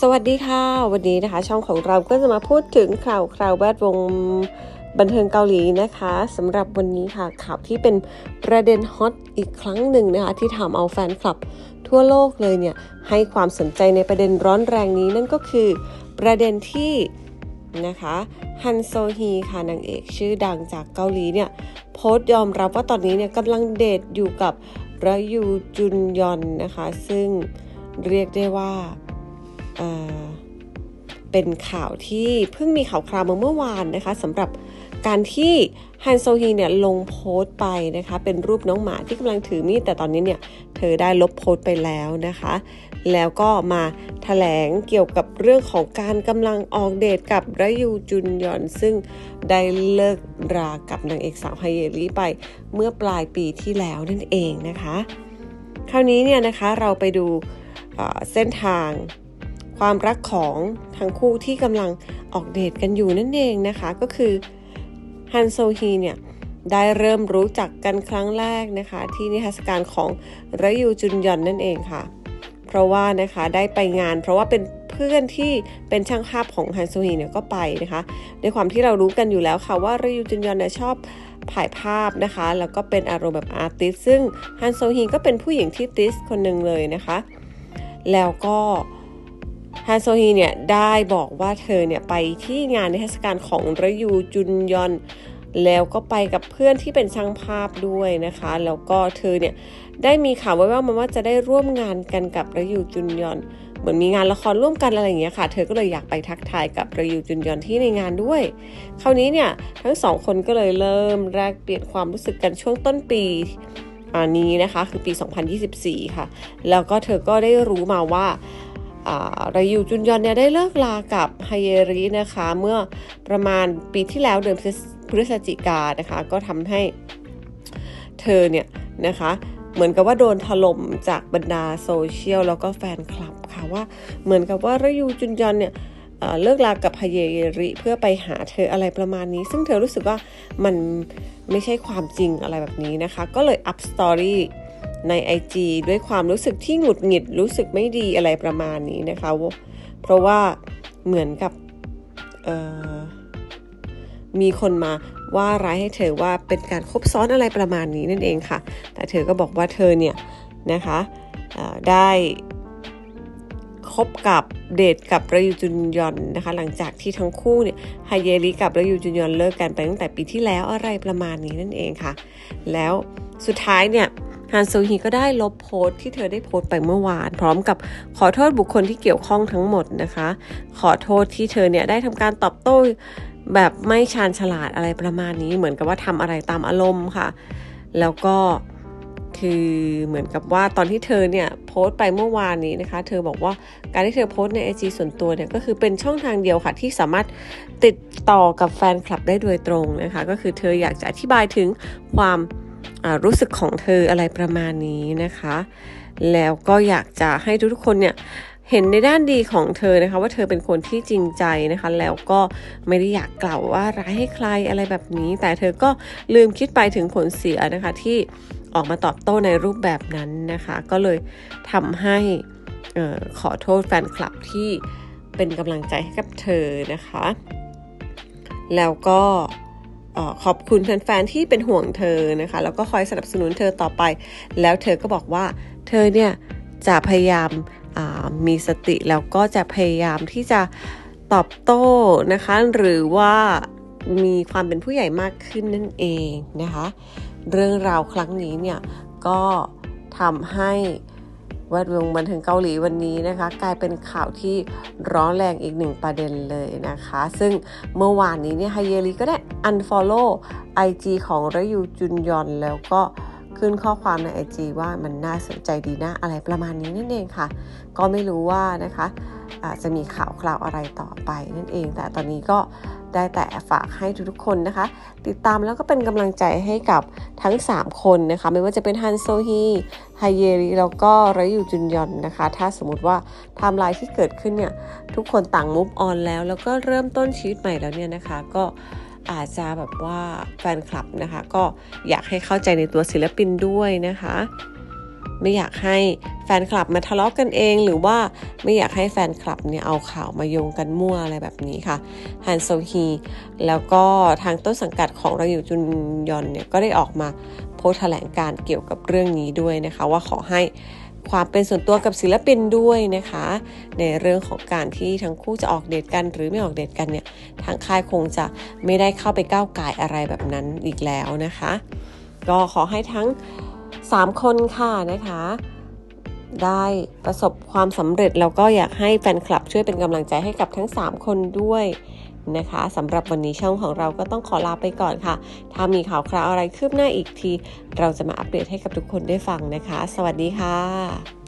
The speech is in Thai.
สวัสดีค่ะ วันนี้นะคะ ช่องของเราก็จะมาพูดถึงข่าวคราวแวดวงบันเทิงเกาหลีนะคะสำหรับวันนี้ค่ะข่าวที่เป็นประเด็นฮอตอีกครั้งหนึ่งนะคะ ที่ทำเอาแฟนคลับ ทั่วโลกเลยเนี่ย ให้ความสนใจในประเด็นร้อนแรงนี้นั่นก็คือประเด็นที่นะคะฮันโซฮีค่ะนางเอกชื่อดังจากเกาหลีเนี่ย โพสต์ยอมรับว่าตอนนี้เนี่ยกำลังเดทอยู่กับระยูจุนยอนนะคะ ซึ่งเรียกได้ว่า เเป็นข่าวที่เพิ่งมีข่าวคราวมาเมื่อวานนะคะสำหรับการที่ฮันโซฮีเนี่ยลงโพสต์ไปนะคะเป็นรูปน้องหมาที่กำลังถือมีดแต่ตอนนี้เนี่ยเธอได้ลบโพสต์ไปแล้วนะคะ แล้วก็มาแถลงเกี่ยวกับเรื่องของการกำลังออกเดทกับระยูจุนยอน ซึ่งได้เลิกรากับนางเอกสาวไฮเยรีไปเมื่อปลายปีที่แล้วนั่นเองนะคะ คราวนี้เนี่ยนะคะเราไปดูเส้นทาง ความรักของทั้งคู่ที่กำลังออกเดทกันอยู่นั่นเองนะคะ ก็คือฮันโซฮีเนี่ยได้เริ่มรู้จักกันครั้งแรกนะคะ ที่นิทรรศการของระยูจุนยอนนั่นเองค่ะ เพราะว่านะคะได้ไปงาน เพราะว่าเป็นเพื่อนที่เป็นช่างภาพของฮันโซฮีเนี่ยก็ไปนะคะด้วยความที่เรารู้กันอยู่แล้วค่ะว่าระยูจุนยอนเนี่ยชอบถ่ายภาพนะคะ แล้วก็เป็นอารมณ์แบบอาร์ติสซึ่งฮันโซฮีก็เป็นผู้หญิงที่ติสคนหนึ่งเลยนะคะ แล้วก็ ฮันโซฮีเนี่ยได้บอกว่าเธอเนี่ยไปที่งานนิทรรศการของระยูจุนยอน แล้วก็ไปกับเพื่อนที่เป็นช่างภาพด้วยนะคะ แล้วก็เธอเนี่ยได้มีข่าวไว้ว่ามันว่าจะได้ร่วมงานกันกับระยูจุนยอน เหมือนมีงานละครร่วมกันอะไรอย่างเงี้ยค่ะ เธอก็เลยอยากไปทักทายกับระยูจุนยอนที่ในงานด้วย คราวนี้เนี่ยทั้งสองคนก็เลยเริ่มแลกเปลี่ยนความรู้สึกกันช่วงต้นปีอันนี้นะคะคือปี 2024 ค่ะ แล้วก็เธอก็ได้รู้มาว่า รายูจุนยอนเนี่ยได้เลิกลากับไฮเยรินะคะ เมื่อประมาณปีที่แล้วเดือนพฤศจิกานะคะ ก็ทำให้เธอเนี่ยนะคะเหมือนกับว่าโดนถล่มจากบรรดาโซเชียลแล้วก็แฟนคลับค่ะว่าเหมือนกับว่ารายูจุนยอนเนี่ยเลิกลากับไฮเยริเพื่อไปหาเธออะไรประมาณนี้ ซึ่งเธอรู้สึกว่ามันไม่ใช่ความจริงอะไรแบบนี้นะคะ ก็เลยอัพสตอรี่ ใน IG ด้วยความรู้สึกที่หงุดหงิดรู้สึกไม่ดีอะไรประมาณนี้นะคะ เพราะว่าเหมือนกับมีคนมาว่าร้ายให้เธอว่าเป็นการคบซ้อนอะไรประมาณนี้นั่นเองค่ะ แต่เธอก็บอกว่าเธอเนี่ยนะคะได้คบกับเดทกับระยูจุนยอนนะคะ หลังจากที่ทั้งคู่เนี่ยไฮเยริกับระยูจุนยอนเลิกกันไปตั้งแต่ปีที่แล้วอะไรประมาณนี้นั่นเองค่ะ แล้วสุดท้ายเนี่ย ฮันซูฮีก็ได้ลบโพสต์ที่เธอได้โพสต์ไปเมื่อวาน พร้อมกับขอโทษบุคคลที่เกี่ยวข้องทั้งหมดนะคะ ขอโทษที่เธอเนี่ยได้ทำการตอบโต้แบบไม่ชาญฉลาดอะไรประมาณนี้ เหมือนกับว่าทำอะไรตามอารมณ์ค่ะ แล้วก็คือเหมือนกับว่าตอนที่เธอเนี่ยโพสต์ไปเมื่อวานนี้นะคะ เธอบอกว่าการที่เธอโพสต์ใน IG ส่วนตัวเนี่ยก็คือเป็นช่องทางเดียวค่ะที่สามารถติดต่อกับแฟนคลับได้โดยตรงนะคะ ก็คือเธออยากจะอธิบายถึงความ รู้สึกของเธออะไรประมาณนี้นะคะ แล้วก็อยากจะให้ทุกคนเนี่ยเห็นในด้านดีของเธอนะคะว่าเธอเป็นคนที่จริงใจนะคะ แล้วก็ไม่ได้อยากกล่าวว่าร้ายให้ใครอะไรแบบนี้ แต่เธอก็ลืมคิดไปถึงผลเสียนะคะที่ออกมาตอบโต้ในรูปแบบนั้นนะคะ ก็เลยทำให้ขอโทษแฟนคลับที่เป็นกำลังใจให้กับเธอนะคะ แล้วก็ ขอบคุณแฟนๆที่เป็นห่วงเธอนะคะ แล้วก็คอยสนับสนุนเธอต่อไป แล้วเธอก็บอกว่าเธอเนี่ยจะพยายามมีสติแล้วก็จะพยายามที่จะตอบโต้นะคะ หรือว่ามีความเป็นผู้ใหญ่มากขึ้นนั่นเองนะคะ เรื่องราวครั้งนี้เนี่ยก็ทำให้ แวดวงบันเทิงเกาหลีวันนี้นะคะ กลายเป็นข่าวที่ร้อนแรงอีกหนึ่งประเด็นเลยนะคะ ซึ่งเมื่อวานนี้เนี่ยไฮเยรีก็ได้ unfollow IG ของระยูจุนยอนแล้วก็ ขึ้นข้อความใน IG ว่ามันน่าสนใจดีนะอะไรประมาณนี้นั่นเองค่ะ ก็ไม่รู้ว่านะคะอาจจะมีข่าวคราวอะไรต่อไปนั่นเอง แต่ตอนนี้ก็ได้แต่ฝากให้ทุกๆคนนะคะ ติดตามแล้วก็เป็นกำลังใจให้กับทั้ง 3 คนนะคะ ไม่ว่าจะเป็นฮันโซฮีไฮเยริแล้วก็ระยูจุนยอนนะคะ ถ้าสมมติว่าไทม์ไลน์ที่เกิดขึ้นเนี่ย ทุกคนต่างมุฟออนแล้ว แล้วก็เริ่มต้นชีวิตใหม่แล้วเนี่ยนะคะ ก็ อาจจะแบบว่าแฟนคลับนะคะ ก็อยากให้เข้าใจในตัวศิลปินด้วยนะคะ ไม่อยากให้แฟนคลับมาทะเลาะกันเอง หรือว่าไม่อยากให้แฟนคลับเนี่ยเอาข่าวมาโยงกันมั่วอะไรแบบนี้ค่ะฮันโซฮีแล้วก็ทางต้นสังกัดของเราอยู่จุนยอนเนี่ยก็ได้ออกมาโพสแถลงการเกี่ยวกับเรื่องนี้ด้วยนะคะ ว่าขอให้ ความเป็นส่วนตัวกับศิลปินด้วยนะคะ ในเรื่องของการที่ทั้งคู่จะออกเดทกันหรือไม่ออกเดทกันเนี่ยทางค่ายคงจะไม่ได้เข้าไปก้าวไก่อะไรแบบนั้นอีกแล้วนะคะ ก็ขอให้ทั้ง 3 คนค่ะนะคะได้ประสบความสำเร็จแล้วก็อยากให้แฟนคลับช่วยเป็นกำลังใจให้กับทั้ง 3 คนด้วย นะคะสำหรับวันนี้ช่องของเราก็ต้องขอลาไปก่อนค่ะ ถ้ามีข่าวคราวอะไรคืบหน้าอีกที เราจะมาอัปเดตให้กับทุกคนได้ฟังนะคะ สวัสดีค่ะ